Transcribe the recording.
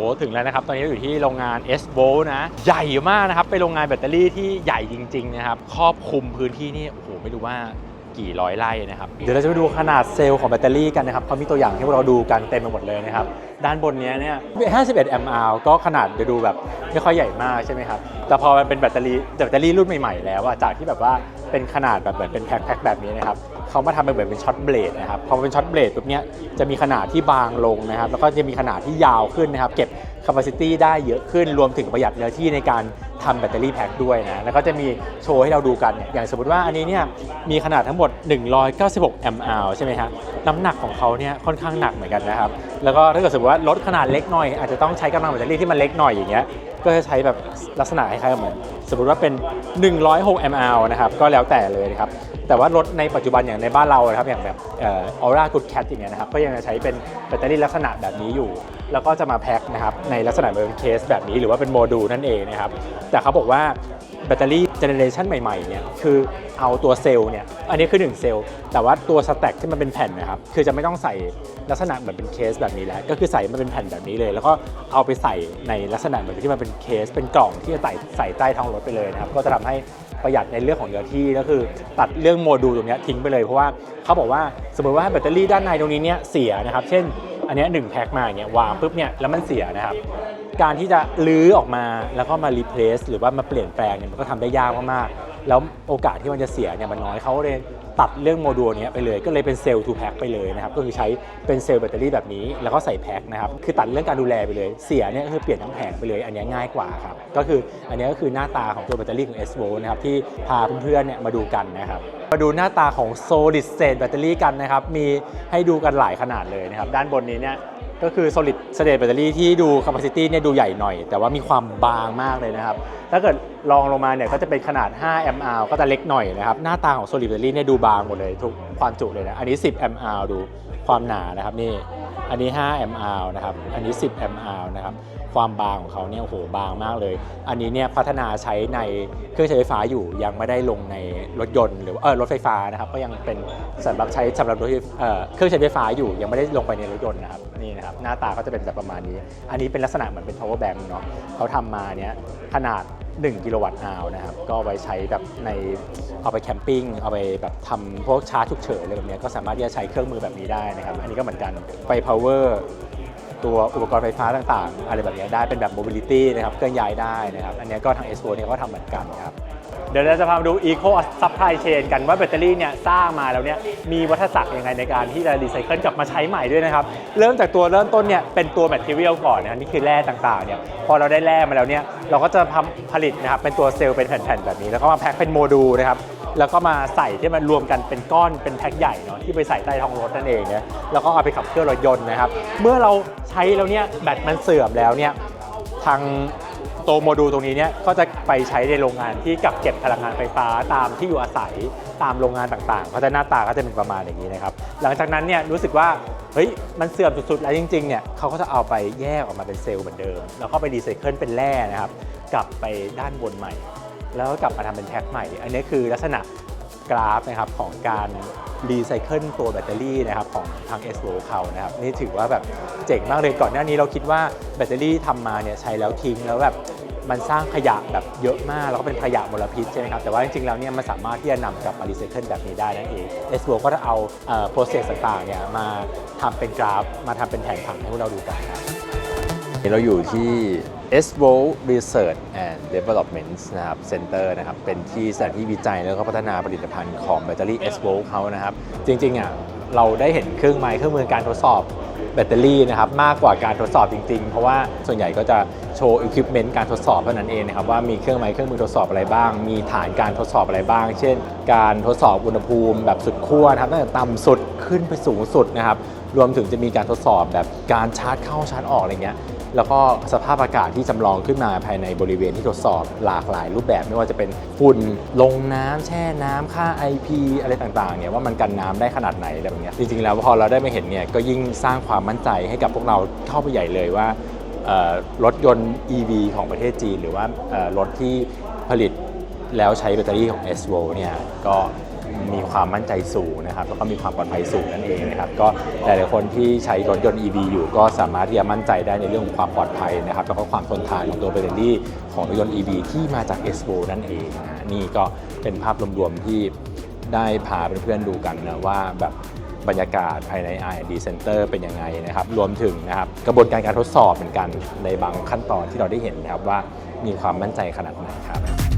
โอ้ถึงแล้วนะครับ ตอนนี้เราอยู่ที่โรงงาน s v o นะ ใหญ่มากนะครับ เป็นโรงงานแบตเตอรี่ที่ใหญ่จริง ๆ นะครับ ครอบคลุมพื้นที่นี่ โอ้โห ไม่รู้ว่ากี่ร้อยไร่นะครับ เดี๋ยวเราจะไปดูขนาดเซลล์ของแบตเตอรี่กันนะครับเขามีตัวอย่างให้เราดูกันเต็มไปหมดเลยนะครับ ด้านบนนี้เนี่ย 51 แอมป์อก็ขนาดจะดูแบบไม่ค่อยใหญ่มากใช่ไหมครับ แต่พอมันเป็นแบตเตอรี่แบตเตอรี่รุ่นใหม่ๆ แล้วอะจากที่แบบว่า เป็นขนาดแบบเหมือนเป็นแพ็คๆแบบนี้นะครับเขามาทำเป็นเหมือนเป็นช็อตเบลดนะครับพอเป็นช็อตเบลดปุ๊บเนี้ยจะมีขนาดที่บางลงนะครับ แล้วก็จะมีขนาดที่ยาวขึ้นนะครับ เก็บ capacity ได้เยอะขึ้นรวมถึงประหยัดเนื้อที่ในการทำแบตเตอรี่แพ็คด้วยนะแล้วก็จะมีโชว์ให้เราดูกันอย่างสมมติว่าอันนี้เนี่ยมีขนาดทั้งหมด 196 แอมป์อาวใช่ไหมฮะน้ำหนักของเขาเนี่ยค่อนข้างหนักเหมือนกันนะครับแล้วก็ถ้าเกิดสมมติว่าลดขนาดเล็กหน่อยอาจจะต้องใช้กำลังแบตเตอรี่ที่มันเล็กหน่อยอย่างเงี้ย ก็จะใช้แบบลักษณะคล้ายๆเหมือนสมมติว่าเป็น 106แอมป์อาวนะครับก็แล้วแต่เลยนะครับแต่ว่ารถในปัจจุบันอย่างในบ้านเรานะครับอย่างแบบออร่ากูดแคทอย่างเงี้ยนะครับก็ยังจะใช้เป็นแบตเตอรี่ลักษณะแบบนี้อยู่ แล้วก็จะมาแพ็คนะครับในลักษณะเป็นเคสแบบนี้หรือว่าเป็นโมดูลนั่นเองนะครับแต่เขาบอกว่าแบตเตอรี่เจเนเรชันใหม่ๆเนี่ยคือเอาตัวเซลล์เนี่ยอันนี้คือ 1 เซลล์ แต่ว่าตัวสแต็กที่มันเป็นแผ่นนะครับคือจะไม่ต้องใส่ลักษณะเหมือนเป็นเคสแบบนี้แล้ว ก็คือใส่มาเป็นแผ่นแบบนี้เลย แล้วก็เอาไปใส่ในลักษณะเหมือนที่มันเป็นเคสเป็นกล่องที่จะใส่ใส่ใต้ท้องรถไปเลยนะครับก็จะทำให้ประหยัดในเรื่องของเนื้อที่ก็คือตัดเรื่องโมดูลตรงนี้ทิ้งไปเลยเพราะว่าเขาบอกว่าสมมติว่าแบตเตอรี่ด้านในตรงนี้เนี่ยเสียนะครับเช่น อันนี้หนึ่งแพ็คมาอย่างเงี้ยวางปุ๊บเนี่ยแล้วมันเสียนะครับ การที่จะลื้อออกมาแล้วก็มารีเพลซหรือว่ามาเปลี่ยนแปลงเนี่ยมันก็ทำได้ยากมากๆแล้วโอกาสที่มันจะเสียเนี่ยมันน้อยเขาเลย ตัดเรื่องโมดูลนี้ไปเลย ก็เลยเป็นเซลล์ทูแพ็คไปเลยนะครับ ก็คือใช้เป็นเซลล์แบตเตอรี่แบบนี้ แล้วก็ใส่แพ็คนะครับ คือตัดเรื่องการดูแลไปเลย เสียเนี่ยก็คือเปลี่ยนทั้งแผงไปเลย อันนี้ง่ายกว่าครับ ก็คืออันนี้ก็คือหน้าตาของตัวแบตเตอรี่ของ s v o นะครับ ที่พาเพื่อนๆเนี่ยมาดูกันนะครับมาดูหน้าตาของ solid state แบตเตอรี่กันนะครับ มีให้ดูกันหลายขนาดเลยนะครับ ด้านบนนี้เนี่ย ก็คือ solid state battery ที่ดู capacity เนี่ยดูใหญ่หน่อย แต่ว่ามีความบางมากเลยนะครับ ถ้าเกิดลองลงมาเนี่ยก็จะเป็นขนาด 5 mAh ก็จะเล็กหน่อยนะครับ หน้าตาของ solid battery เนี่ยดูบางหมดเลยทุกความจุเลยนะ อันนี้ 10 mAh ดูความหนานะครับนี่ อันนี้ 5 mAh นะครับ อันนี้ 10 mAh นะครับ ความบางของเขาเนี่ยโอ้โหบางมากเลย อันนี้เนี่ยพัฒนาใช้ในเครื่องใช้ไฟฟ้าอยู่ยังไม่ได้ลงในรถยนต์หรือเออรถไฟฟ้านะครับ ก็ยังเป็นสำหรับใช้สำหรับรถเอ่อเครื่องใช้ไฟฟ้าอยู่ยังไม่ได้ลงไปในรถยนต์นะครับนี่นะครับหน้าตาก็จะเป็นแบบประมาณนี้ อันนี้เป็นลักษณะเหมือนเป็น power bank เนาะเขาทำมาเนี่ยขนาด 1 กิโลวัตต์อาวนะครับ ก็ไว้ใช้แบบในเอาไปแคมปิ้ง เอาไปแบบทำพวกชาร์จฉุกเฉินอะไรแบบนี้ก็สามารถที่จะใช้เครื่องมือแบบนี้ได้นะครับ อันนี้ก็เหมือนกันไป power ตัวอุปกรณ์ไฟฟ้าต่างๆ อะไรแบบนี้ได้เป็นแบบ mobility นะครับเคลื่อนย้ายได้นะครับ อันนี้ก็ทาง S4 เนี่ยก็ทำเหมือนกันครับ เดี๋ยวเราจะพามาดู Eco Supply Chain กันว่าแบตเตอรี่เนี่ยสร้างมาแล้วเนี่ยมีวัฏจักรยังไงในการที่จะรีไซเคิลกลับมาใช้ใหม่ด้วยนะครับ เริ่มจากตัวเริ่มต้นเนี่ยเป็นตัวแมทเทียลก่อนนะนี่คือแร่ต่างๆเนี่ยพอเราได้แร่มาแล้วเนี่ยเราก็จะทำผลิตนะครับเป็นตัวเซลล์เป็นแผ่นๆแบบนี้ แล้วก็มาแพ็คเป็นโมดูลนะครับแล้วก็มาใส่ที่มันรวมกันเป็นก้อนเป็นแพ็คใหญ่เนาะที่ไปใส่ใต้ท้องรถนั่นเองเนี่ยแล้วก็เอาไปขับเคลื่อนรถยนต์นะครับ เมื่อเราใช้แล้วเนี่ยแบตมันเสื่อมแล้วเนี่ยทาง ตัวโมดูลตรงนี้เนี่ยก็จะไปใช้ในโรงงานที่กักเก็บพลังงานไฟฟ้าตามที่อยู่อาศัยตามโรงงานต่างๆ ก็จะหน้าตาก็จะเป็นประมาณอย่างนี้นะครับ หลังจากนั้นเนี่ยรู้สึกว่าเฮ้ยมันเสื่อมสุดๆแล้วจริงๆเนี่ยเขาก็จะเอาไปแยกออกมาเป็นเซลล์เหมือนเดิม แล้วก็ไปรีไซเคิลเป็นแร่นะครับ กลับไปด้านบนใหม่ แล้วก็กลับมาทำเป็นแพ็คใหม่ อันนี้คือลักษณะ กราฟนะครับของการรีไซเคิลตัวแบตเตอรี่นะครับของทาง s อ o เขานะครับนี่ถือว่าแบบเจ๋งมากเลยก่อนหน้านี้เราคิดว่าแบตเตอรี่ทำมาเนี่ยใช้แล้วทิ้งแล้วแบบมันสร้างขยะแบบเยอะมาก แล้วก็เป็นขยะมลพิษใช่ไหมครับ แต่ว่าจริงๆ แล้วเนี่ยมันสามารถที่จะนำกลับมารีไซเคิลแบบนี้ได้นั่นเอง s อ o ก็จะเอาเอ่อ process ต่างๆเนี่ยมาทำเป็นกราฟ มาทำเป็นแผนผังให้พวกเราดูกันครับ เราอยู่ที่ s v o Research and Development นะครับ Center นะครับ เป็นที่สถานที่วิจัยแล้วก็พัฒนาผลิตภัณฑ์ของแบตเตอรี่ s v o เขานะครับ จริง ๆ อะ เราได้เห็นเครื่องไม้เครื่องมือการทดสอบแบตเตอรี่นะครับ มากกว่าการทดสอบจริง ๆ เพราะว่าส่วนใหญ่ก็จะโชว์อุปกรณ์การทดสอบเท่านั้นเองนะครับ ว่ามีเครื่องไม้เครื่องมือทดสอบอะไรบ้าง มีฐานการทดสอบอะไรบ้าง เช่น การทดสอบอุณหภูมิแบบสุดขั้วนะครับตั้งแต่ต่ำสุดขึ้นไปสูงสุดนะครับรวมถึงจะมีการทดสอบแบบการชาร์จเข้าชาร์จออกอะไรเงี้ย แล้วก็สภาพอากาศที่จำลองขึ้นมาภายในบริเวณที่ทดสอบหลากหลายรูปแบบ ไม่ว่าจะเป็นฝุ่นลงน้ำแช่น้ำค่า IP อะไรต่างๆเนี่ยว่ามันกันน้ำได้ขนาดไหนอะไรแบบเนี้ยจริงๆ แล้วพอเราได้มาเห็นเนี่ยก็ยิ่งสร้างความมั่นใจให้กับพวกเราเข้าไปใหญ่เลยว่ารถยนต์ EV ของประเทศจีน หรือว่ารถที่ผลิตแล้วใช้แบตเตอรี่ของ s v o เนี่ยก็ มีความมั่นใจสูงนะครับแล้วก็มีความปลอดภัยสูงนั่นเองนะครับก็หลายๆคนที่ใช้รถยนต์ EV อยู่ก็สามารถที่จะมั่นใจได้ในเรื่องของความปลอดภัยนะครับแล้วก็ความทนทานของตัวแบตเตอรี่ของรถยนต์ EV ที่มาจาก e s v o นั่นเองนะนี่ก็เป็นภาพรวมๆที่ได้พาเพื่อนๆดูกันนะว่าแบบบรรยากาศภายใน R&D Center เป็นยังไงนะครับ รวมถึงนะครับกระบวนการการทดสอบเหมือนกันในบางขั้นตอนที่เราได้เห็นนะครับว่ามีความมั่นใจขนาดไหนครับ